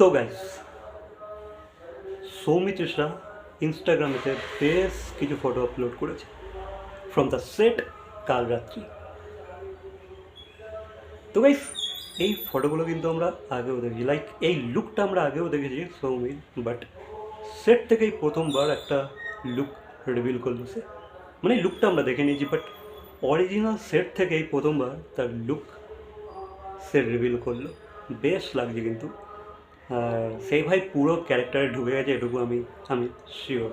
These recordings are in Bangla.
তো গাইস সৌমিত্রিশরা ইনস্টাগ্রামেতে বেশ কিছু ফটো আপলোড করেছে ফ্রম দ্য সেট কাল রাত্রি। তো গাইস এই ফটোগুলো কিন্তু আমরা আগেও দেখেছি। লাইক এই লুকটা আমরা আগেও দেখেছি সৌমির বাট সেট থেকেই প্রথমবার একটা লুক রিভিল করল সে। মানে লুকটা আমরা দেখে নিয়েছি বাট অরিজিনাল সেট থেকেই প্রথমবার তার লুক সে রিভিল করল। বেশ লাগছে কিন্তু। সেই ভাই পুরো ক্যারেক্টারে ঢুকে গেছে এটুকু আমি আমি শিওর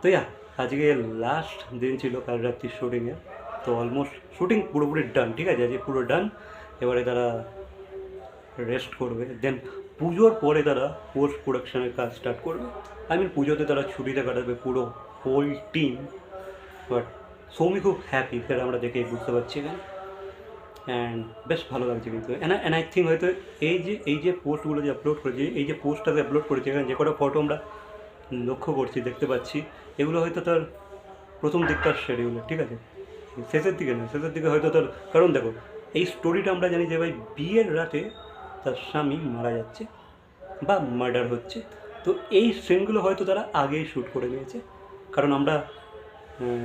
তো ইয়া আজকে লাস্ট দিন ছিল কাল রাত্রির শুটিংয়ে তো অলমোস্ট শুটিং পুরোপুরি ডান ঠিক আছে? আজকে পুরো ডান এবারে তারা রেস্ট করবে দেন পুজোর পরে তারা পোস্ট প্রোডাকশানের কাজ স্টার্ট করবে। আই মিন পুজোতে তারা ছুটিতে কাটাবে পুরো হোল টিম বাট সৌমি খুব হ্যাপি সেটা আমরা দেখে বুঝতে পারছি এখানে। অ্যান্ড বেশ ভালো লাগছে কিন্তু। অ্যান্ড আই থিঙ্ক হয়তো এই যে এই যে পোস্টগুলো যে আপলোড করেছি, এই যে পোস্টটা যে আপলোড করেছি এখানে, যে কটা ফটো আমরা লক্ষ্য করছি, দেখতে পাচ্ছি, এগুলো হয়তো তার প্রথম দিককার শেডিউলে ঠিক আছে? শেষের দিকে না শেষের দিকে হয়তো তার, কারণ দেখো, এই স্টোরিটা আমরা জানি যে ভাই বিয়ের রাতে তার স্বামী মারা যাচ্ছে বা মার্ডার হচ্ছে। তো এই সিনগুলো হয়তো তারা আগেই শ্যুট করে নিয়েছে। কারণ আমরা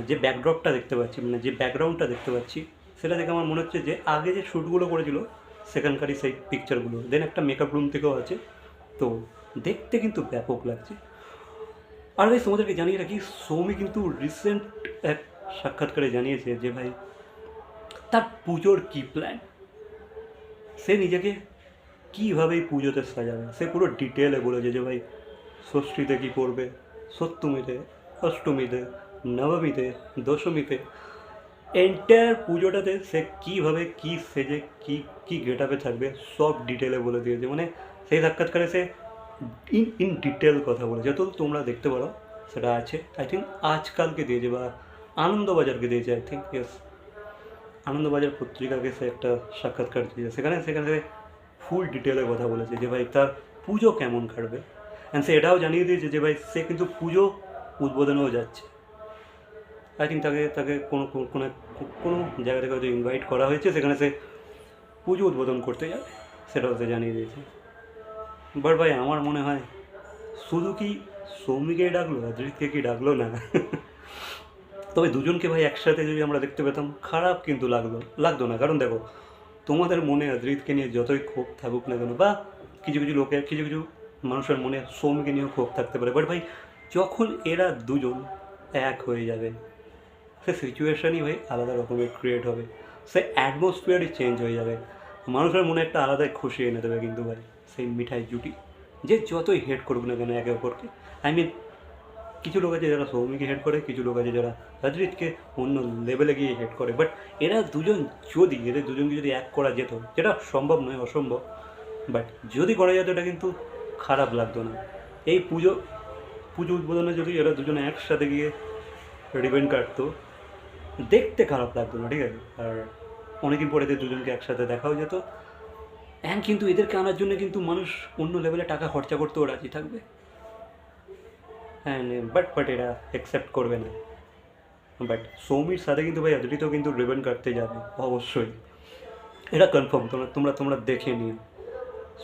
যে ব্যাকড্রপটা দেখতে পাচ্ছি মানে যে ব্যাকগ্রাউন্ডটা দেখতে পাচ্ছি সেটা দেখে আমার মনে হচ্ছে যে আগে যে শ্যুটগুলো করেছিল, সেখানকারই সেই পিকচারগুলো দেন একটা মেকআপ রুম থেকেও আছে। তো দেখতে কিন্তু ব্যাপক লাগছে। আর ভাই, তোমাদেরকে জানিয়ে রাখি, সৌমি কিন্তু রিসেন্ট এক সাক্ষাৎকারে জানিয়েছে যে ভাই, তার পুজোর কী প্ল্যান সে নিজেকে কীভাবে পুজোতে সাজাবে? সে পুরো ডিটেলে বলেছে যে ভাই, ষষ্ঠীতে কী করবে? সপ্তমীতে, অষ্টমীতে, নবমীতে, দশমীতে এন্টায়ার পুজোটাতে সে কীভাবে কী সেজে, কী কী গেট আপে থাকবে, সব ডিটেলে বলে দিয়েছে। মানে সেই সাক্ষাৎকারে সে ইন ইন ডিটেল কথা বলেছে। তো তোমরা দেখতে পারো, সেটা আছে। আই থিঙ্ক আজকালকে দিয়েছে বা আনন্দবাজারকে দিয়েছে আই থিঙ্ক ইয়েস আনন্দবাজার পত্রিকাকে সে একটা সাক্ষাৎকার দিয়েছে। সেখানে সেখানে সে ফুল ডিটেলে কথা বলেছে যে ভাই, তার পুজো কেমন কাটবে? অ্যান্ড সে এটাও জানিয়ে দিয়েছে যে ভাই, সে কিন্তু পুজো উদ্বোধনেও যাচ্ছে। আই থিঙ্ক তাকে তাকে কোনো কোনো কোনো জায়গা থেকে হয়তো ইনভাইট করা হয়েছে, সেখানে সে পুজো উদ্বোধন করতে যাবে সেটাও সে জানিয়ে দিয়েছে। বাট ভাই, আমার মনে হয় শুধু কি সৌমিকে ডাকলো অদ্রিতকে কি ডাকলো না? তবে দুজনকে ভাই একসাথে যদি আমরা দেখতে পেতাম, খারাপ কিন্তু লাগল, লাগতো না। কারণ দেখো, তোমাদের মনে অদ্রিতকে নিয়ে যতই ক্ষোভ থাকুক না কেন, বা কিছু কিছু লোকের কিছু কিছু মানুষের মনে সৌমিকে নিয়েও ক্ষোভ থাকতে পারে। বাট ভাই, যখন এরা দুজন এক হয়ে যাবে সে সিচুয়েশানই ভাই আলাদা রকমের ক্রিয়েট হবে। সে অ্যাটমসফিয়ারই চেঞ্জ হয়ে যাবে। মানুষের মনে একটা আলাদাই খুশি এনে দেবে কিন্তু ভাই, সেই মিঠাই জুটি। যে যতই হেড করুক না কেন একে অপরকে আই মিন কিছু লোক আছে যারা সৌমিকে হেড করে, কিছু লোক আছে যারা হজরিতকে অন্য লেভেলে গিয়ে হেড করে। বাট এরা দুজন যদি, এদের দুজনকে যদি এক করা যেত, যেটা সম্ভব নয়, অসম্ভব বাট যদি করা যেত এটা কিন্তু খারাপ লাগতো না। এই পুজো পুজো উদ্বোধনে যদি এরা দুজনে একসাথে গিয়ে রিবেন কাটতো দেখতে খারাপ লাগতো না, ঠিক আছে? আর অনেকদিন পরে এদের দুজনকে একসাথে দেখাও যেত। অ্যান্ড কিন্তু এদেরকে আনার জন্য কিন্তু মানুষ অন্য লেভেলে টাকা খরচা করতেও রাজি থাকবে। হ্যাঁ বাট বাট এরা অ্যাকসেপ্ট করবে না। বাট সৌমির সাথে কিন্তু ভাই অদ্রিতও কিন্তু রিবেন কাটতে যাবে, অবশ্যই। এটা কনফার্ম তোমরা তোমরা তোমরা দেখে নিও।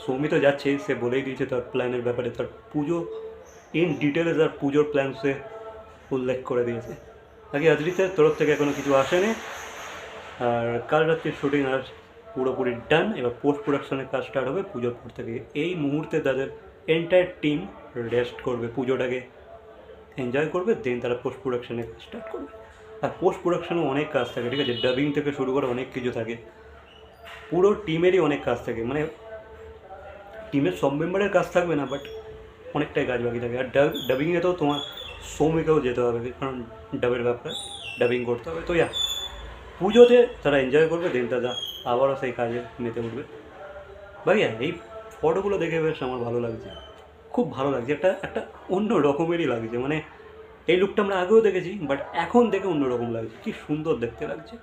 সৌমি তো যাচ্ছে, সে বলেই দিয়েছে তার প্ল্যানের ব্যাপারে। তার পুজো ইন ডিটেলে তার পুজোর প্ল্যান সে উল্লেখ করে দিয়েছে। আগে অদ্রিতের তরফ থেকে এখনও কিছু আসেনি। আর কাল রাত্রির শুটিং আর পুরোপুরি ডান এবার পোস্ট প্রোডাকশনের কাজ স্টার্ট হবে পুজোর পর থেকে। এই মুহূর্তে তাদের এন্টায়ার টিম রেস্ট করবে, পুজোটাকে এনজয় করবে দেন তারা পোস্ট প্রোডাকশনে স্টার্ট করবে। আর পোস্ট প্রোডাকশনে অনেক কাজ থাকে, ঠিক আছে? ডাবিং থেকে শুরু করে অনেক কিছু থাকে। পুরো টিমেরই অনেক কাজ থাকে। মানে টিমের সব মেম্বারের কাজ থাকবে না বাট অনেকটাই কাজ বাকি থাকে। আর ডাব ডাবিংয়ে তো তোমার সৌমিকেও যেতে হবে, কারণ ডাবের ব্যাপারে ডাবিং করতে হবে। তো ইয়া পুজোতে তারা এনজয় করবে দেন তারা আবারও সেই কাজে মেতে উঠবে। ভাইয়া এই ফটোগুলো দেখে বেশ আমার ভালো লাগছে। খুব ভালো লাগছে। একটা একটা অন্য রকমেরই লাগছে। মানে এই লুকটা আমরা আগেও দেখেছি বাট এখন দেখে অন্য রকম লাগছে। কি সুন্দর দেখতে লাগছে।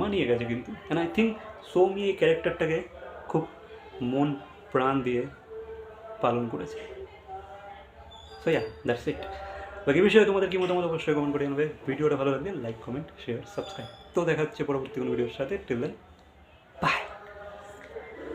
মানিয়ে গেছে কিন্তু। অ্যান্ড আই থিঙ্ক সৌমি এই ক্যারেক্টারটাকে খুব মন প্রাণ দিয়ে পালন করেছে। সো ইয়া দ্যাটস ইট বাকি বিষয়ে তোমাদের কি মতামত অবশ্যই কমেন্ট করে জানাবে। ভিডিওটা ভালো লাগলে লাইক কমেন্ট শেয়ার সাবস্ক্রাইব তো দেখা হচ্ছে পরবর্তী কোনো ভিডিওর সাথে। Till then by